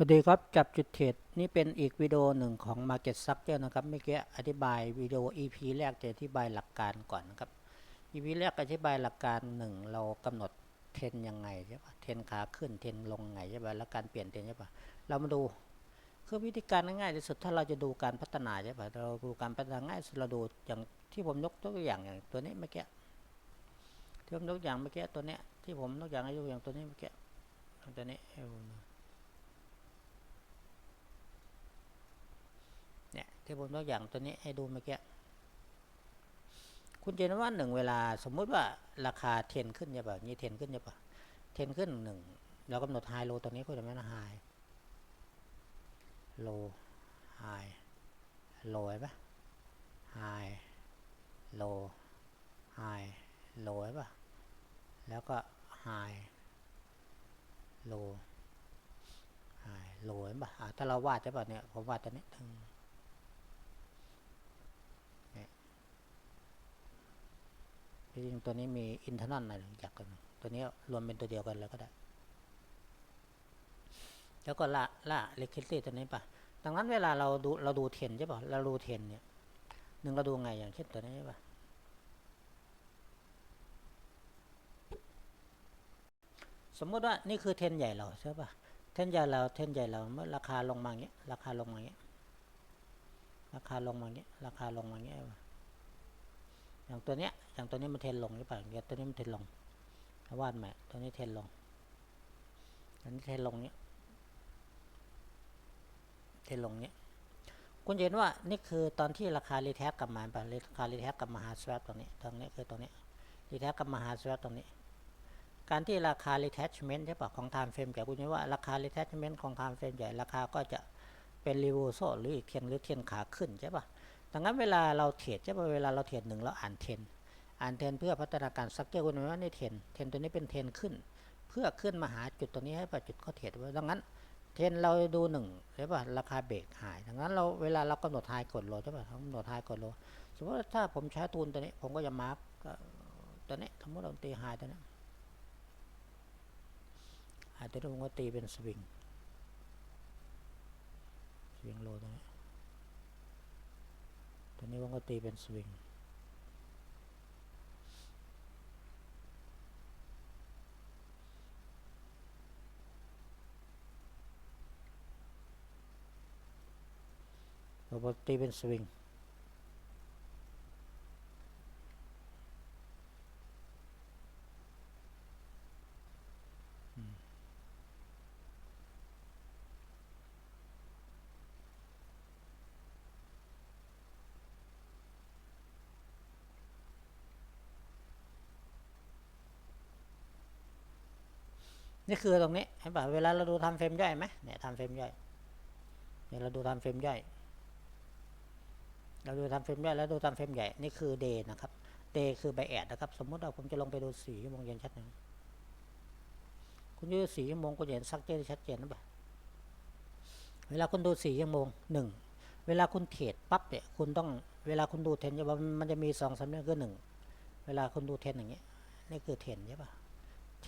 สวัสดีครับจับจุดเทรดนี่เป็นอีกวิดีโอหนึ่งของ Market Structure นะครับเมื่อกี้อธิบายวิดีโอ EP แรกจะอธิบายหลักการก่อนนะครับ EP แรกอธิบายหลักการหนึ่งเรากำหนดเทรนยังไงใช่ปะเทรนขาขึ้นเทรนลงไงใช่ปะแล้วการเปลี่ยนเทรนใช่ปะเรามาดูคือวิธีการง่ายที่สุดถ้าเราจะดูการพัฒนาใช่ปะเราดูการพัฒนาง่ายสุดเราดูอย่างที่ผมยกตัวอย่างอย่างตัวนี้เมื่อกี้ที่ผมยกอย่างเมื่อกี้ตัวเนี้ยที่ผมยกอย่างให้ยกอย่างตัวนี้เมื่อกี้ตัวนี้ให้ผมดู เนี่ย ที่ผมยกอย่างตัวนี้ให้ดูเมื่อกี้คุณเจนว่าหนึ่งเวลาสมมุติว่าราคาเทนขึ้นใช่ป่ะนี่เทนขึ้นใช่ป่ะเทนขึ้นหนึ่งเรากำหนดไฮโลตัวนี้ก็จะไม่นะไฮโลไฮโลใช่ปะไฮโลไฮโลใช่ปะแล้วก็ไฮโลไฮโลใช่ปะอะถ้าเราวาดใช่ป่ะเนี่ยผมวาดตัวนี้ทั้ง จริงตัวนี้มีอินเทอร์นอลหน่อยหนึ่งจากกันตัวนี้รวมเป็นตัวเดียวกันแล้วก็ได้ แล้วก็ละละเลคิตี้ตัวนี้ปะดังนั้นเวลาเราดูเราดูเทนใช่ปะเราดูเทนเนี่ยหนึ่งเราดูไงอย่างเช่นตัวนี้ใช่ปะสมมติว่านี่คือเทนใหญ่เราใช่ปะเทนใหญ่เราเทนใหญ่เราเมื่อราคาลงมาอย่างเงี้ยราคาลงมาอย่างเงี้ยราคาลงมาอย่างเงี้ยราคาลงมาอย่างเงี้ย อย่างตัวเนี้ยอย่างตัวนี้มันเทนลงหรือเปล่าอย่างตัวนี้มันเทนลงถ้าวาดใหม่ตัวนี้เทนลงตัวนี้เทนลงเนี้ยเทนลงเนี้ยคุณเห็นว่านี่คือตอนที่ราคารีแทสกลับมาไปราคารีแทสกลับมาหาสวปตรงนี้ตรงนี้คือตรงนี้รีแทสกลับมาหาสวปตรงนี้ การที่ราคา retachment ใช่ปะของ time frame ใหญ่คุณเห็นว่าราคา retachment ของ time frame ใหญ่ราคาก็จะเป็น reversal หรืออีกเทรนหรือเทรนขาขึ้นใช่ปะ ดังนั้นเวลาเราเทรดใช่ป่ะเวลาเราเทรดหนึ่งเราอ่านเทรนอ่านเทรนเพื่อพัฒนาการสักเจอคุณว่าในเทรนเทรนตัวนี้เป็นเทรนขึ้น เพื่อขึ้นมาหาจุดตัวนี้ให้ป่ะจุดเขาเทรดไว้ดังนั้นเทรนเราดูหนึ่งใช่ป่ะราคาเบรกหาย ดังนั้นเราเวลาเรากำหนดไฮกดโลใช่ป่ะกำหนดไฮกดโล สมมติถ้าผมใช้ตูนตัวนี้ ผมก็จะมาร์กตัวนี้สมมติเราตีไฮตัวนี้ไฮตัวนี้ผมก็ตีเป็นสวิงสวิงโลตัวนี้ ตัวนี้ผมก็ตีเป็นสวิงเราก็ตีเป็นสวิง นี่คือตรงนี้เห็นป่ะเวลาเราดูทำเฟรมย่อยไหมเนี่ยทำเฟรมย่อยเดี๋ยเราดูทำเฟรมย่อย เราดูทำเฟรมย่อยแล้วดูทำเฟรมใหญ่ นี่คือเดย์นะครับเดย์คือใบแอดนะครับ สมมติว่าผมจะลงไปดูสี่ชั่วโมงเย็นชัดหนึ่งคุณดูสี่ชั่วโมงคุณเห็นซักเจนชัดเจนนะป่ะเวลาคุณดูสี่ชั่วโมงหนึ่งเวลาคุณเทรดปั๊บเนี่ยคุณต้องเวลาคุณดูเทรนจะมันจะมีสองสามเรื่องคือหนึ่งเวลาคุณดูเทรนอย่างเงี้ยนี่คือเทรนใช่ป่ะ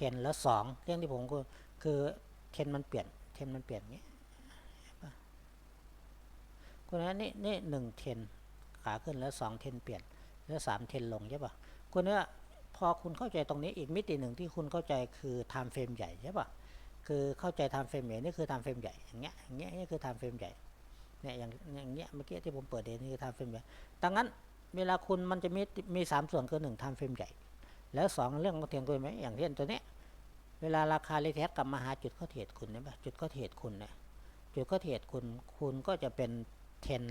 เทนแล้วสองเรื่องที่ผมก็คือเทนมันเปลี่ยนเทนมันเปลี่ยนอย่างนี้เห็นปะคุณนั้นนี่นี่หนึ่งเทนขาขึ้นแล้วสองเทนเปลี่ยนแล้วสามเทนลงใช่ปะคุณเนี่ยพอคุณเข้าใจตรงนี้อีกมิติหนึ่งที่คุณเข้าใจคือ time frame ใหญ่ใช่ปะคือเข้าใจ time frame ใหญ่นี่คือ time frame ใหญ่อย่างเงี้ยอย่างเงี้ยนี่คือ time frame ใหญ่เนี่ยอย่างอย่างเงี้ยเมื่อกี้ที่ผมเปิดเดนี่คือ time frame ใหญ่ดังนั้นเวลาคุณมันจะมีมีสามส่วนคือหนึ่ง time frame ใหญ่แล้วสองเรื่องของเทียงตัวไหมอย่างเช่นตัวเนี้ย เวลาราคารีเทสกกลับมาหาจุดข้าเทรดคุณเนี่ยปะจุดข้าเทรดคุณเนี่ยจุดข้าเทรดคุณคุณก็จะเป็นเทรน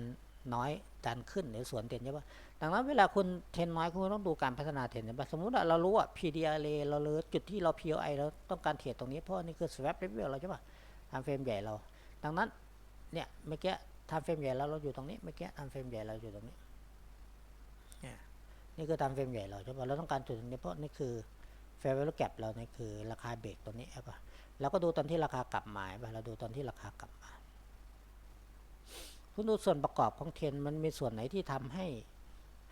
น้อยดันขึ้นหรือสวนเทนใช่ปะดังนั้นเวลาคุณเทรนน้อยคุณต้องดูการพัฒนาเทรนใช่ปะสมมุติเรารู้ว่า PDR เรารู้จุดที่เรา POI เราต้องการเทรดตรงนี้เพราะนี่คือ swap level เราใช่ปะทำเฟรมใหญ่เรา ดังนั้นเนี่ยเมื่อกี้ทำเฟรมใหญ่เราเราอยู่ตรงนี้เมื่อกี้ทำเฟรมใหญ่เราอยู่ตรงนี้เนี่ยนี่คือทำเฟรมใหญ่เราใช่ปะเราต้องการจุดตรงนี้เพราะนี่คือ แฟร์ value gap เราเนี่ยคือราคาเบรกตัวนี้ใช่ปะเราก็ดูตอนที่ราคากลับมาใช่ปะเราดูตอนที่ราคากลับมาคุณดูส่วนประกอบของเทรนมันมีส่วนไหนที่ทำให้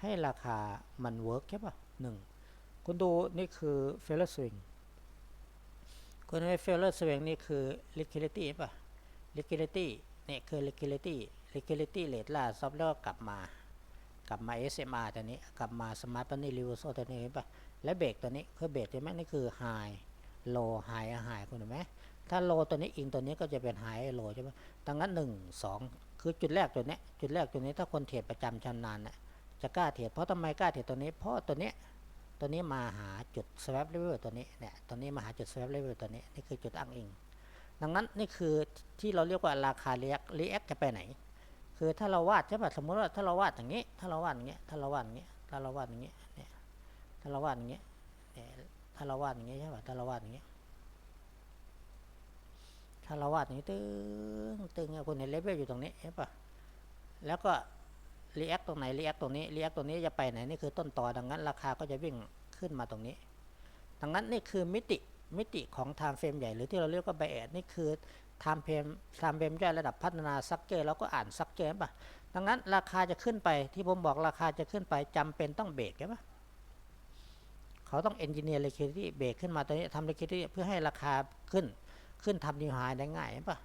ให้ราคามันเวิร์กใช่ปะหนึ่งคุณดูนี่คือ failure swing คุณดู failure swing นี่คือ liquidity ใช่ปะ liquidity เนี่ยคือ liquidity liquidity rate ล่าสุดแล้วก็กลับมากลับมา SMR ตัวนี้กลับมา Smart Money Reversal ตัวนี้เห็นปะ และเบรกตัวนี้คือเบรกใช่ไหมนี่คือ High Low High High คุณเห็นไหมถ้า Low ตัวนี้อิงตัวนี้ก็จะเป็น High Low ใช่ไหมดังนั้นหนึ่งสองคือจุดแรกตัวนี้จุดแรกตัวนี้ถ้าคนเทรดประจำชำนาญนะจะกล้าเทรดเพราะทำไมกล้าเทรดตัวนี้ เพราะตัวนี้ตัวนี้มาหาจุด swap level ตัวนี้เนี่ยตัวนี้มาหาจุด swap level ตัวนี้นี่คือจุดอ้างอิง ดังนั้นนี่คือที่เราเรียกว่าราคา react react จะไปไหน คือถ้าเราวาดใช่ป่ะสมมติว่าถ้าเราวาดอย่างนี้ ถ้าเราวาดอย่างเงี้ถ้าเราวาดอย่างเงี้ถ้าเราวาดอย่างเงี้เนี่ย ถ้าเราวาดอย่างเงี้ยถ้าเราวาดอย่างเงี้ยใช่ป่ะถ้าเราวาดอย่างเงี้ยถ้าเราวาดอย่างนี้ตึงตึงเนี่ยคุณเห็นเลเวลอยู่ตรงนี้ใช่ป่ะแล้วก็ react ตรงไหน react ตรงนี้ react ตรงนี้จะไปไหนนี่คือต้นต่อดังนั้น ราคาก็จะวิ่งขึ้นมาตรงนี้ ดังนั้นนี่คือมิติมิติของ time frame ใหญ่หรือที่เราเรียกว่า bias นี่คือ time frame time frame ย่อยระดับพัฒนาซักเจอแล้วก็อ่านซักเจอป่ะดังนั้นราคาจะขึ้นไปที่ผมบอกราคาจะขึ้นไปจำเป็นต้องเบรกใช่ปะ เขาต้อง engineer liquidity เบรกขึ้นมาตัวนี้ทำ liquidity เพื่อให้ราคาขึ้นขึ้นทำ new high ได้ง่ายใช่ปะ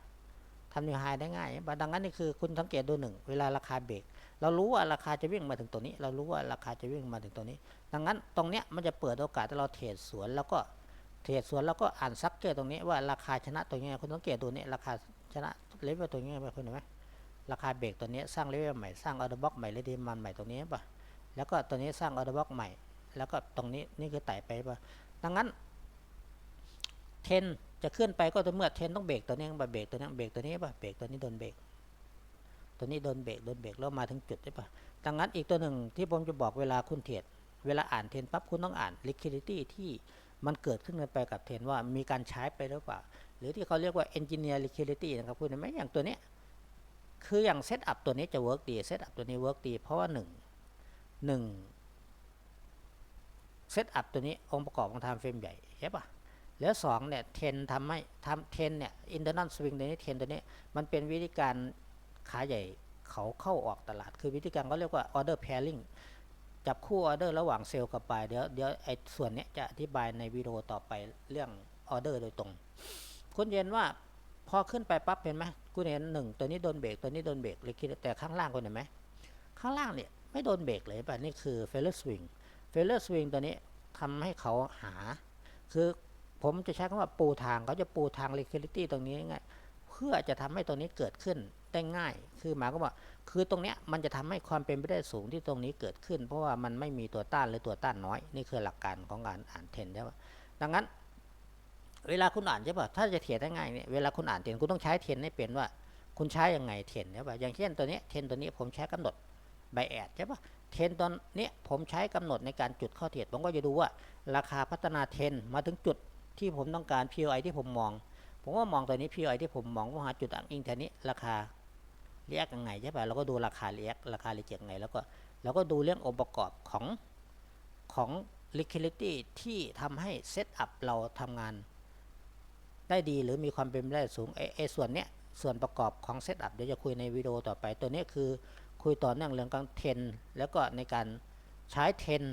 ทำ new high ได้ง่ายใช่ปะดังนั้นนี่คือคุณสังเกตดูหนึ่งเวลาราคาเบรกเรารู้ว่าราคาจะวิ่งมาถึงตัวนี้ เรารู้ว่าราคาจะวิ่งมาถึงตัวนี้ ดังนั้นตรงเนี้ยมันจะเปิดโอกาสให้เราเทรดสวนแล้วก็เทรดสวนแล้วก็อ่านซักเจอตรงนี้ว่าราคาชนะตัวนี้คุณสังเกตดูเนี่ยราคาชนะเลเวลตัวนี้ไปคุณเห็นไหมราคาเบรกตัวนี้สร้างเลเวลใหม่สร้างออเดอร์บ็อกใหม่และดีมันใหม่ตรงนี้ป่ะแล้วก็ตัวนี้สร้างออเดอร์บ็อกใหม่ แล้วก็ตรงนี้นี่คือไต่ไปป่ะดังนั้นเทนจะขึ้นไปก็ต่อเมื่อเทนต้องเบรกตัวนี้ป่ะเบรกตัวนี้เบรกตัวนี้ป่ะเบรกตัวนี้โดนเบรกตัวนี้โดนเบรกโดนเบรกแล้วมาถึงจุดใช่ป่ะดังนั้นอีกตัวหนึ่งที่ผมจะบอกเวลาคุณเทรดเวลาอ่านเทนปั๊บคุณต้องอ่าน liquidity ที่มันเกิดขึ้นไปกับเทนว่ามีการใช้ไปหรือเปล่า หรือที่เขาเรียกว่า engineer liquidity นะครับคุณเห็นไหมอย่างตัวเนี้ยคืออย่างเซตอัพตัวนี้จะเวิร์กดีเซตอัพตัวนี้เวิร์กดีเพราะว่าหนึ่งหนึ่ง เซตอัพตัวนี้องค์ประกอบของไทม์เฟรมใหญ่ใช่ปะแล้วสองเนี่ยเทนทำให้ทำเทนเนี่ยอินเตอร์นัลสวิงตัวนี้เทนตัวนี้มันเป็นวิธีการขาใหญ่เขาเข้าออกตลาด คือวิธีการเขาเรียกว่าออเดอร์ pairing จับคู่ออเดอร์ระหว่างเซลล์กับ buy เดี๋ยวเดี๋ยวไอ้ส่วนเนี้ยจะอธิบายในวิดีโอต่อไปเรื่องออเดอร์โดยตรง คุณเย็นว่าพอขึ้นไปปั๊บเห็นไหมคุณเห็นหนึ่งตัวนี้โดนเบรกตัวนี้โดนเบรกเลยคิดแต่ข้างล่างคุณเห็นไหมข้างล่างเนี่ยไม่โดนเบรกเลยป่ะนี่คือเฟลเลอร์สวิง เฟลเลอร์สวิงตัวนี้ทำให้เขาหา คือผมจะใช้คำว่าปูทางเขาจะปูทาง liquidity ตรงนี้ง่ายเพื่อจะทำให้ตัวนี้เกิดขึ้นได้ง่าย คือหมายก็ว่า คือตรงเนี้ยมันจะทำให้ความเป็นไปได้สูงที่ตรงนี้เกิดขึ้น เพราะว่ามันไม่มีตัวต้านหรือตัวต้านน้อย นี่คือหลักการของการอ่านเทนใช่ป่ะดังนั้น เวลาคุณอ่านใช่ป่ะถ้าจะเทียนได้ง่ายเนี่ยเวลาคุณอ่านเทนคุณต้องใช้เทนให้เป็นว่า คุณใช้ยังไงเทนใช่ป่ะอย่างเช่นตัวนี้เทนตัวนี้ผมใช้กำหนด ไบแอดใช่ป่ะเทนตอนนี้ผมใช้กำหนดในการจุดเข้าเทียนผมก็จะดูว่า ราคาพัฒนาเทนมาถึงจุดที่ผมต้องการ POI ที่ผมมอง ผมก็มองตัวนี้ POI ที่ผมมองว่าหาจุดอ้างอิงแถวนี้ราคาเรียกยังไงใช่ป่ะเราก็ดูราคาเรียกราคาเรียกยังไง แล้วก็เราก็ดูเรื่ององค์ประกอบของของ liquidity ที่ทำให้เซตอัพเราทำงานได้ดีหรือมีความเป็นไปได้สูงไอ้ไอ้ส่วนเนี้ยส่วนประกอบของเซตอัพเดี๋ยวจะคุยในวิดีโอต่อไปตัวนี้คือ คุยต่อเนื่องเรื่องการเทนแล้วก็ในการใช้เทน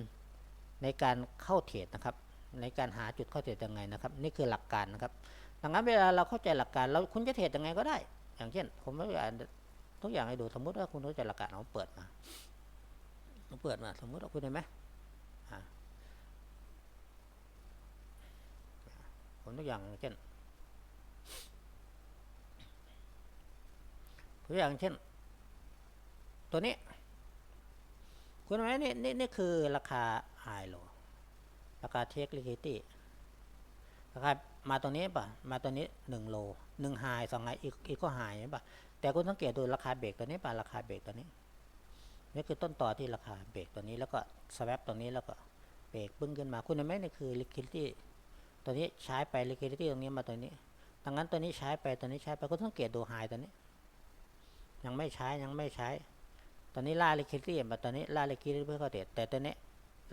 ในการเข้าเทรดนะครับ ในการหาจุดเข้าเทรดยังไงนะครับ นี่คือหลักการนะครับ ดังนั้นเวลาเราเข้าใจหลักการเราคุณจะเทรดยังไงก็ได้ อย่างเช่น ผมไม่อยากทุกอย่างให้ดูสมมติว่าคุณเข้าใจหลักการเราเปิดมาเราเปิดมาสมมติว่าคุณเห็นไหมผมตัวอย่างเช่นตัวอย่างเช่น ตัวนี้ คุณเห็นไหมนี่นี่นี่คือราคาไฮโลราคาเทคลิคิตี้ราคามาตัวนี้ป่ะ มาตัวนี้หนึ่งโลหนึ่งไฮสองไฮอีกอีกก็ไฮป่ะ แต่คุณสังเกตดูราคาเบรกตัวนี้ป่ะ ราคาเบรกตัวนี้ นี่คือต้นต่อที่ราคาเบรกตัวนี้แล้วก็สวปตัวนี้แล้วก็เบรกบึ้งขึ้นมา คุณเห็นไหมนี่คือ liquidity ตัวนี้ใช้ไป liquidity ตรงนี้มาตัวนี้ดังนั้นตัวนี้ใช้ไปตัวนี้ใช้ไปก็ต้องเกตดูไฮตัวนี้ ยังไม่ใช้ยังไม่ใช้ ตอนนี้ล่า liquidity มาตอนนี้ล่า liquidity เพื่อเข้าเทรดแต่ตัวนี้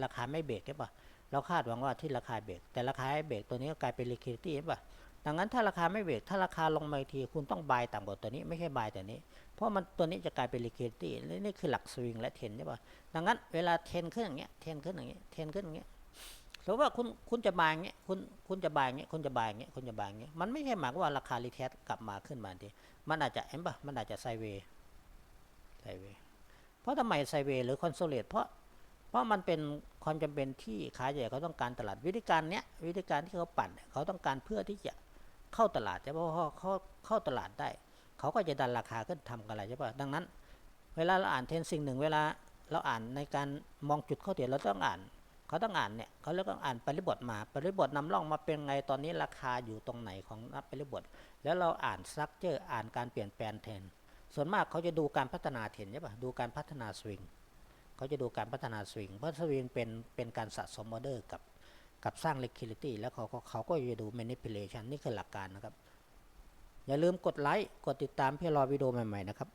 ราคาไม่เบรกใช่ปะเราคาดหวังว่าที่ราคาเบรกแต่ราคาเบรกตัวนี้ก็กลายเป็น liquidity ใช่ปะดังนั้นถ้าราคาไม่เบรกถ้าราคาลงมาอีกทีคุณต้องบายต่ำกว่าตัวนี้ไม่ใช่บายตัวนี้ เพราะมันตัวนี้จะกลายเป็น liquidity และนี่คือหลักสวิงและเทนใช่ปะดังนั้นเวลาเทนขึ้นอย่างเงี้ยเทนขึ้นอย่างเงี้ยเทนขึ้นอย่างเงี้ยสมมติว่าคุณคุณจะบายอย่างเงี้ยคุณคุณจะบายอย่างเงี้ยคุณจะบายอย่างเงี้ยคุณจะบายอย่างเงี้ยมันไม่ใช่หมายว่าราคารีเทสกลับมาขึ้นมาทีมันอาจจะเห็นปะมันอาจจะไซเวไซเว เพราะทำไมไซเวย์หรือคอนโซเลตเพราะเพราะมันเป็นความจำเป็นที่ขาใหญ่เขาต้องการตลาดวิธีการเนี้ยวิธีการที่เขาปั่นเขาต้องการเพื่อที่จะเข้าตลาดใช่ปะเพราะเขาเข้าตลาดได้ เขาก็จะดันราคาขึ้นทำกันอะไรใช่ป่ะดังนั้น เวลาเราอ่านเทรนสิ่งหนึ่ง เวลาเราอ่านในการมองจุดเข้าเทียเราต้องอ่าน เขาต้องอ่านเนี่ยเขาเรียกว่าอ่านปริบทมาปริบทนำร่องมาเป็นไงตอนนี้ราคาอยู่ตรงไหนของปริบทแล้วเราอ่านสตรัคเจอร์อ่านการเปลี่ยนแปลงเทรน ส่วนมากเขาจะดูการพัฒนาเทรนใช่ปะดูการพัฒนาสวิงเขาจะดูการพัฒนาสวิงเพราะสวิงเป็นเป็นการสะสมออเดอร์กับกับสร้าง liquidity แล้วเขาก็เขาก็จะดู manipulation นี่คือหลักการนะครับ อย่าลืมกดไลค์กดติดตามเพื่อรอวิดีโอใหม่ ๆ นะครับ